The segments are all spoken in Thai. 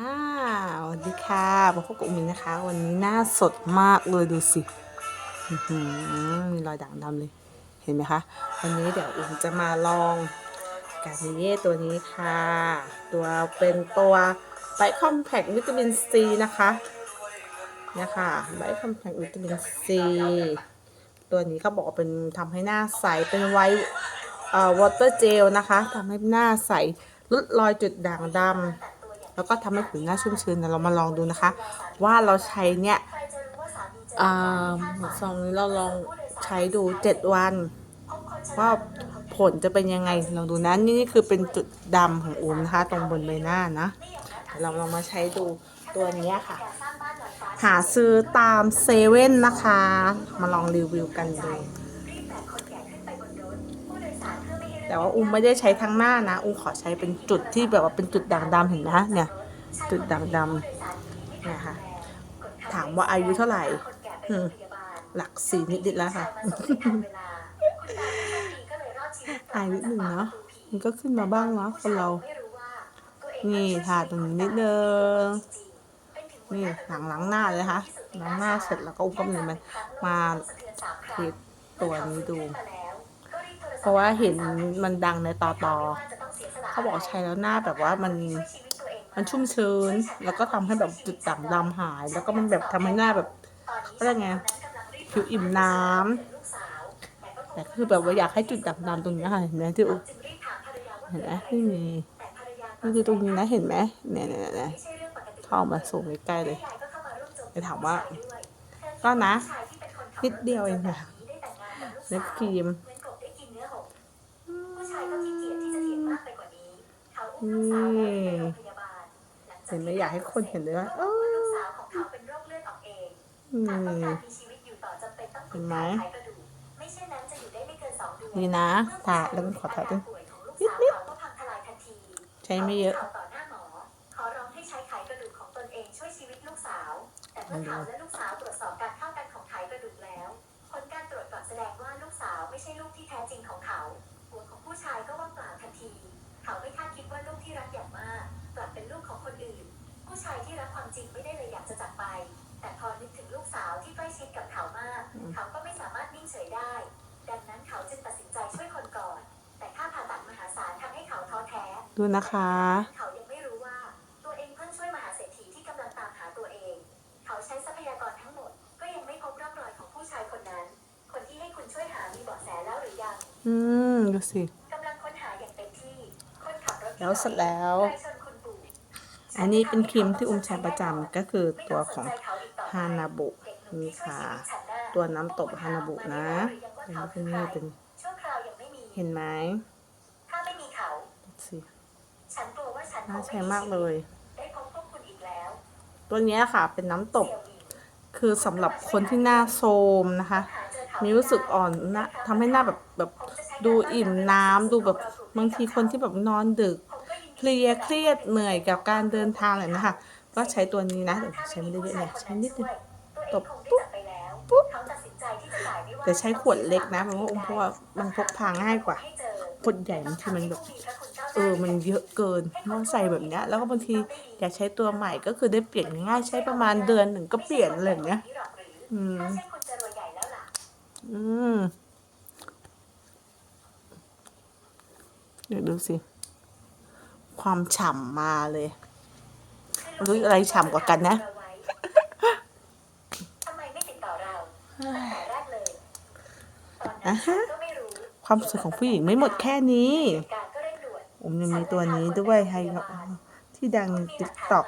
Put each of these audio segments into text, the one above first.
อ่าวสวัสดีค่ะมาพบกับอุมินนะคะ วันนี้หน้าสดมากเลยดูสิมีรอยด่างดำเลย เห็นไหมคะ วันนี้เดี๋ยวอุมจะมาลองกาเนเย่ตัวนี้ค่ะ ตัวเป็นตัวไบคอมแพควิตามินซีนะคะนี่ค่ะไบคอมแพควิตามินซีตัวนี้เขาบอกเป็นทำให้หน้าใสเป็นไวท์เอ่อวอเตอร์เจลนะคะทำให้หน้าใสลดรอยจุดด่างดำ แล้วก็ทำให้ผิวหน้าชุ่มชื้นนะเรามาลองดูนะคะ ว่าเราใช้เนี่ยอ่าหมดซองนี้เราลองใช้ดู7วัน ว่าผลจะเป็นยังไงลองดูนะนี่นี่คือเป็นจุดดำของอูมนะคะ ตรงบนใบหน้านะเดี๋ยวเราลองมาใช้ดูตัวนี้ค่ะ หาซื้อตามเซเว่นนะคะ มาลองรีวิวกันดู แต่ว่าอุ้มไม่ได้ใช้ทั้งหน้านะ อุ้มขอใช้เป็นจุดที่แบบว่าเป็นจุดด่างดำเห็นไหมเนี่ย จุดด่างดำเนี่ยค่ะถามว่าอายุเท่าไหร่ หลักสี่นิดๆแล้วค่ะ อายนิดหนึ่งเนาะ มันก็ขึ้นมาบ้างเนาะคนเรา นี่ทาตรงนี้นิดนึงนี่หลังหล้างหน้าเลยนะคะล้างหน้าเสร็จแล้วก็อุ้มก็มีมันมาเทสตัวนี้ดู เพราะว่าเห็นมันดังในต่อต่อเขาบอกใช้แล้วหน้าแบบว่ามันมันชุ่มชื้น แล้วก็ทำให้แบบจุดด่างดำหาย แล้วก็มันแบบทำให้หน้าแบบเขาเรียกไงผิวอิ่มน้ำแต่คือแบบว่าอยากให้จุดด่างดำตรงนี้ค่ะเห็นไหมที่อุ๊เห็นไหมไม่มีนี่คือตรงนี้นะเห็นไหมเนี่ยเนี่ยเนี่ยเข้ามาสูงใกล้เลยไปถามว่า ก็นะ นิดเดียวเองค่ะเล็บครีม นี่เห็นไหมอยากให้คนเห็นเลยว่าเออนี่เห็นไหมนี่นะทาแล้วก็ขอทาด้วยนิดนิดๆใช้ไม่เยอะต่อหน้าหมอขอร้องให้ใช้ไขกระดูกของตนเองช่วยชีวิตลูกสาว แต่เมื่อเขาและ ผู้ชายที่รักความจริงไม่ได้เลยอยากจะจากไป แต่พอนึกถึงลูกสาวที่ใกล้ชิดกับเขามาก เขาก็ไม่สามารถนิ่งเฉยได้ ดังนั้นเขาจึงตัดสินใจช่วยคนก่อน แต่ค่าผ่าตัดมหาศาลทำให้เขาท้อแท้ ดูนะคะ เขายังไม่รู้ว่าตัวเองเพิ่งช่วยมหาเศรษฐีที่กำลังตามหาตัวเอง เขาใช้ทรัพยากรทั้งหมด ก็ยังไม่พบร่องรอยของผู้ชายคนนั้น คนที่ให้คุณช่วยหามีเบาะแสแล้วหรือยัง อืม ดูสิกำลังค้นหาอย่างเต็มที่ คนขับรถแล้วเสร็จแล้ว ใครชนคุณปู่ อันนี้เป็นครีมที่อุ้มใช้ประจำก็คือตัวของไม่ต้สนใจเขาอีกต่อไปฮานาบุเด็กหนุ่มที่ช่วยชีวิตฉันน่ะ ตัวน้ำตบฮานาบุนะเป็นที่นี่เป็นชั่วคราวยังไม่มีเห็นไหมถ้าไม่มีเขาดูสิฉันกลัวว่าฉันคน่างไม่ใช้มากเลย ได้พบพวกคุณอีกแล้ว ตัวเนี้ยค่ะเป็นน้ำตบเสี่ยวหมิงคือสำหรับคนที่หน้าโทรมนะคะ มีรู้สึกอ่อนนะทำให้หน้าแบบแบบดูอิ่มน้ำดูแบบบางทีคนที่แบบนอนดึกเพ ลียเครียดเหนื่อยกับการเดินทางอะไรนะคะ ก็ใช้ตัวนี้นะเดี๋ยวใช้ไม่ได้เยอะเนี่ยใช้นิดนึงตบปุ๊บปุ๊บแต่ใช้ขวดเล็กนะเพราะว่าเพราะว่ามันพกพาง่ายกว่าขวดใหญ่บางทีมันแบบเออมันเยอะเกินต้องใส่แบบเนี้ยแล้วก็บางทีอยากใช้ตัวใหม่ก็คือได้เปลี่ยนง่ายใช้ประมาณเดือนหนึ่งก็เปลี่ยนอะไรอย่างเงี้ยอืมอืมเดี๋ยวดูสิ ความฉ่ำมาเลยรู้อะไรฉ่ำกว่ากันนะทำไมไม่ติดต่อเราตั้งแต่แรกเลยตอนอะนั้นฮะก็ไม่รู้ความสวยของผู้หญิงไม่หมดแค่นี้เหตุการณ์ก็เร่งด่วนผมยังมีตัวนี้ด้วยให้ที่ดังในติ๊กต็อก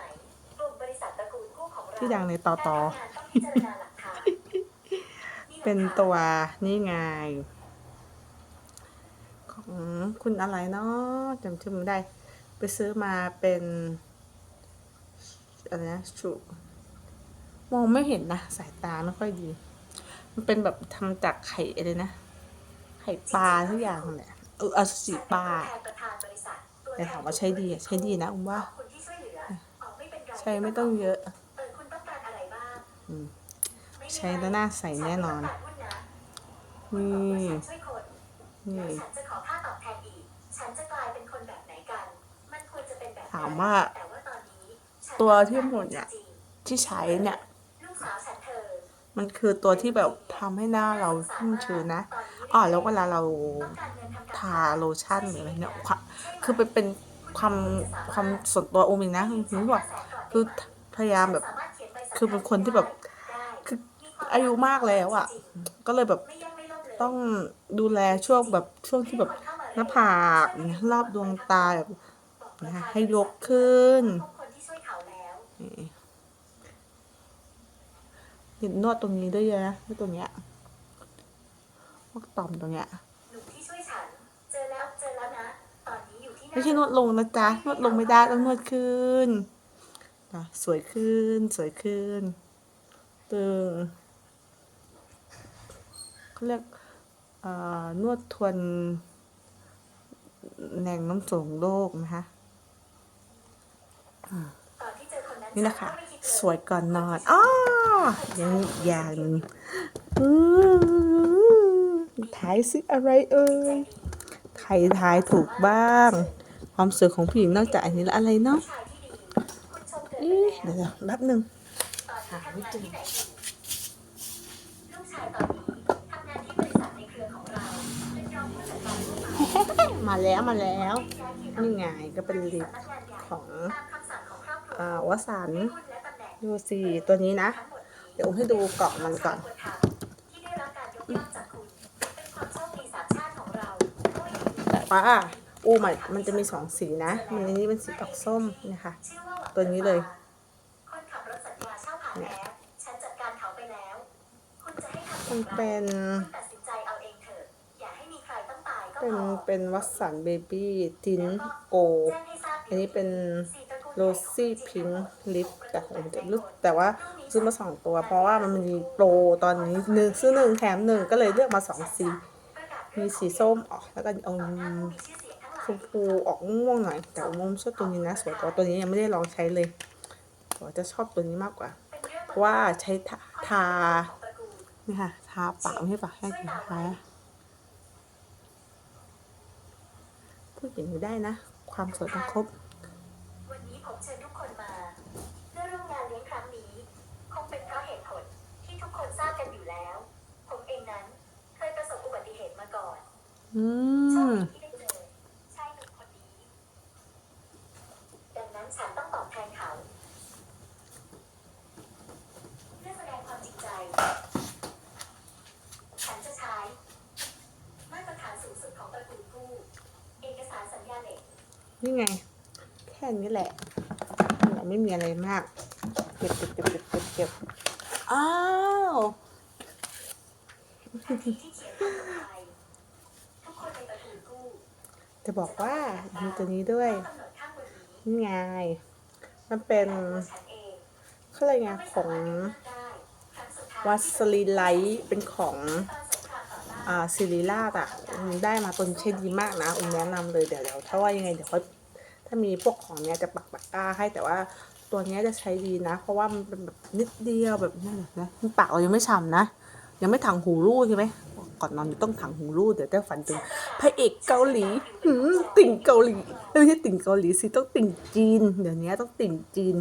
กลุ่มบริษัทตระกูลคู่ของเราที่ดังในต่อต่อพนักงานต้องพิจารณาหลักฐานนี่แหละเป็นตัวนี่ไงของคุณอะไรเนาะจำชื่อไม่ได้ ไปซื้อมาเป็นอะไรนะชูมองไม่เห็นนะสายตาไม่ค่อยดี มันเป็นแบบทำจากไข่อะไรนะ ไข่ปลาทุกอย่างแหละเอออสุจิปลาแทนประธานบริษัทตัวแต่ถามว่าใช้ดีอะใช้ดีนะอุ้มว่าขอบคุณที่ช่วยเหลืออ๋อไม่เป็นไรใช้ไม่ต้องเยอะเออคุณต้องการอะไรบ้างอืมไม่มีใช้แล้วหน้าใสแน่นอนฉัไม่ต้องการหุ้นนะนี่ฉันช่วยคนนี่แล้วฉันจะขอค่าตอบแทนอีกฉันจะกลายเป็นคนแบบไหนกันมันควรจะเป็นแบบนั้นถามว่าตัวที่หมดเนี่ยที่ใช้เนี่ยมันคือตัวที่แบบทำให้หน้าเราชุ่มชื้นนะอ๋อแล้วเวลาเราทาโลชั่นหรืออะไรเนี่ยคือเป็นเป็นความความส่วนตัวโอมิงนะคือแบบคือพยายามแบบ คือเป็นคนที่แบบคืออายุมากแล้วอะ ก็เลยแบบต้องดูแลช่วงแบบช่วงที่แบบหน้าผากรอบดวงตาแบบ นะคะให้ยกขึ้นพบคนที่ช่วยเขาแล้วนี่นี่นวดตรงนี้ด้วยนะนวดตรงเนี้ยพวกต่อมตรงเนี้ยหนุ่มที่ช่วยฉันเจอแล้วเจอแล้วนะตอนนี้อยู่ที่หไม่ใช่นวดลงนะจ๊ะนวดลงไม่ได้ต้องนวดขึ้นนะสวยขึ้นสวยขึ้นตึงเขาเรียกเอ่อนวดทวนแหน่งน้ำส่งโลกนะคะตอ นที่เจอคนนั้นนี่นะคะฉัก็ไม่ดเลยสวยก่อนนอนอ้อยังอีกอย่างหนึ่งอืมถ่ายสิอะไรเอ่ยใครทายถูกบ้าง ความสวยของผู้หญิงนอกจากอันนี้แล้วอะไรเนาะผู้ชายที่ดีคุณชมเกินเอ๊ะไปเดี๋ยวแล้วๆแป๊บหนึ่งตอนนี้ทำงานที่ไหนอยู่ลูกชายตอนนี้ทำงานที่บริษัทในเครือของเราเป็นรองผู้จัดการผู้มามาแล้วมาแล้วย้ายที่นี่ไงก็เป็นลิปสำนักงานใหญ่ของตามคำสั่งข องครอบครัวอ่าวสันต์รุ่นและตำแหน่งดูสิตัวนี้นะทั้งหมดนี้เดี๋ยวผมให้ดูกล่องมันก่อนควรทำที่ได้รับการยกย่องจากคุณเป็นความโชคดีสามชาติของเราด้วยอย่างยิ่งแต่ว่าอูมันมันจะมีสองสีนะ มันอันนี้เป็นสีออกส้มนะคะชื่อว่าหวังตัวนี้เลยคนขับรถสัญญาเช่าผ่านแล้วฉันจัดการเขาไปแล้วคุณจะให้ทำอมัย่านงไรเป็นคุณตัดสินใจเอาเองเถอะอย่าให้มีใครต้องตายก็เป็นพอเป็นวัสสันเบบี้ทินโกแจ้งให้ทราบอันนี้เป็นสี่ตระกูล โรซี่พิงค์ลิปแต่ผมจะลึกแต่ว่าซื้อมาสองตัว เพราะว่ามันมีโปรตอนนี้หนึ่งซื้อหนึ่งแถมหนึ่งก็เลยเลือกมาสองสีมีสีส้มออกแล้วก็อมชมพูออกม่วงหน่อย แต่อมชอบตัวนี้นะสวยกว่าตัวนี้ยังไม่ได้ลองใช้เลยผมจะชอบตัวนี้มากกว่า เพราะว่าใช้ทาทานี่ค่ะทาปากไม่ใช่ปากแห้งนะคะพูดอย่างนี้ได้นะ ความสวยต้องครบ ผมเชิญทุกคนมาเพื่อร่วมงานเลี้ยงครั้งนี้ คงเป็นเพราะเหตุผลที่ทุกคนทราบกันอยู่แล้ว ผมเองนั้นเคยประสบอุบัติเหตุมาก่อนอืโชคมดีที่ได้เจอชายหนุ่มคนนี้ ดังนั้นฉันต้องตอบแทนเขาเพื่อแสดงความจริงใจ ฉันจะใช้ มาตรฐานสูงสุดของตระกูลผู้เอกสารสัญญาเหล็ก นี่ไง แค่นี้แหละเรา ไม่มีอะไรมาก เก็บเก็บเก็บเก็บเก็บเก็บอ้าวทันทีที่เขียนข้อมูลไปทุกคนในตระกูลผู้จะบอกว่ามีตัวนี้ด้วยต้องกำหนดข้างบนนี้นี่ไงมันเป็นตัวฉันเองเขาเรียกไงของวัสลีไลท์เป็นของอ่าซิลิล่าอะอืมได้มาตัวนี้ใช้ดีมากนะอุ้มแนะนำเลยเดี๋ยวเดี๋ยวถ้าว่ายังไงเดี๋ยวเขา ถ้ามีพวกของเนี้ยจะปักปักก้าให้แต่ว่าตัวเนี้ยจะใช้ดีนะ เพราะว่ามันเป็นแบบนิดเดียวแบบนั่นแหละนะปากเรายังไม่ฉ่ำนะ ยังไม่ถังหูรูดใช่ไหมก่อนนอนต้องถังหูรูดเดี๋ยวได้ฝันถึงพระเอกเกาหลีหืมติ่งเกาหลีไม่ใช่ติ่งเกาหลีสิต้องติ่งจีน เดี๋ยวนี้ต้องติ่งจีน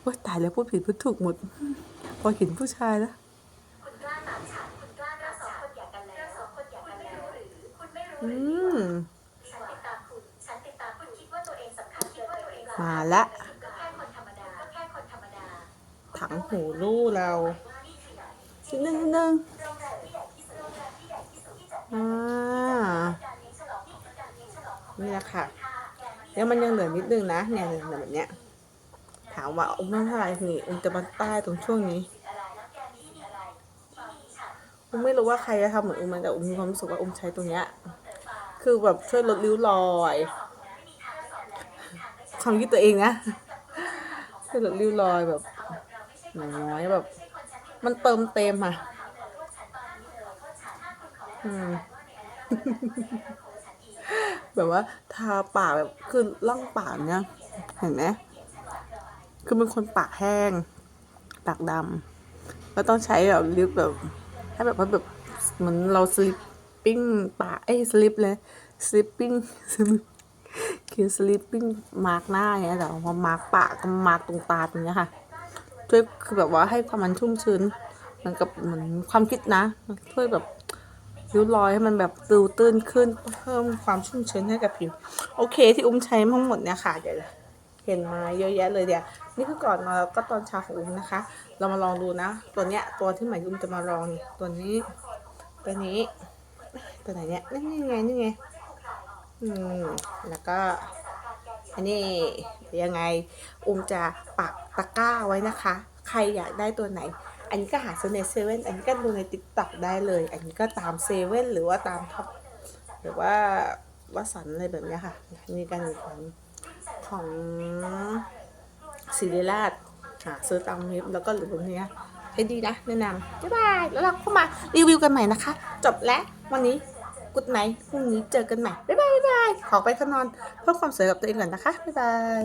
โอ้ยตายแล้วพูดผิดพูดถูกหมด พอเห็นผู้ชายแล้วคุณกล้าตามฉันคุณกล้าเราสองคนอยากกันแล้วเราสองคนอยากกันแล้วหรือคุณไม่ มาละถังหูรูดเราว่านี่คือไหนนิดนึงนิดนึงโรงแรมที่ใหญ่ที่สุดโรงหญ่ที่สุดที่จัดอ่าการเลี้ยงอ่ารเลี้ยงนี่แหละค่ะแล้วมันยังเหลือนิดนึงนะเนี่ยเนี่ยเนี่ยแบบเนี้ยถามว่าอุ้มต้องเท่าไหร่นี่อุ้มจะมาใต้ตรงช่วงนี้อุ้มไม่รู้ว่าใครจะทำเหมือนอุ้มแต่อุ้มมีความรู้สึกว่าอุ้มใช้ตรงเนี้ยคือแบบช่วยลดริ้วรอย ความคิดตัวเองนะช่วยลดริ้วรอยแบบน้อยแบบ มันเติมเต็มอะอืมแบบว่าทาปากแบบคือล่องปากเนี่ยเห็นไหมคือเป็นคนปากแห้ง ปากดำก็ต้องใช้แบบลิปแบบให้แบบว่าแบบเหมือนเราสลิปปิ้งปากเอ้สลิปเลยสลิปปิ้งสลิป คคินสลิปปิ้งมาร์กหน้าอย่างเงี้ยแต่พอมาร์กปากก็มาร์กตรงตาตรงเนี้ยค่ะช่วยคือแบบว่าให้ความมันชุ่มชื้นเหมือนกับเหมือนความคิดนะช่วยแบบริ้วรอยให้มันแบบตูตื้นขึ้นเพิ่มความชุ่มชื้นให้กับผิว โอเคที่อุ้มใช้ทั้งหมดเนี่ยค่ะเดี๋ยวเห็นมาเยอะแยะเลยเดี๋ยวนี่คือก่อนนอนแล้วก็ตอนเช้าของอุ้มนะคะ เรามาลองดูนะ ตัวเนี้ยตัวที่ใหม่อุ้มจะมาลองตัวนี้ ตัวนี้ ตัวไหนเนี่ยนี่ไงนี่ไง อืมแล้วก็อันนี้ยังไงอุ้มจะปักตะกร้าไว้นะคะ ใครอยากได้ตัวไหน อันนี้ก็หาซื้อในเซเว่นอันนี้ก็ดูในติ๊กต็อกได้เลย อันนี้ก็ตามเซเว่นหรือว่าตามท็อปหรือว่าวัสันอะไรแบบนี้ค่ะนี่กันของของศิริราชหาซื้อตามเว็บแล้วก็หรือตรงนี้ให้ดีนะแนะนำบ๊ายบายแล้วเราเข้ามารีวิวกันใหม่นะคะ จบแล้ววันนี้ กุดไหนพรุ่งนี้เจอกันใหม่ บ๊ายบายบ๊ายบายขอไปเข้านอนเพื่อความสวยกับตัวเองก่อนนะคะ บ๊ายบาย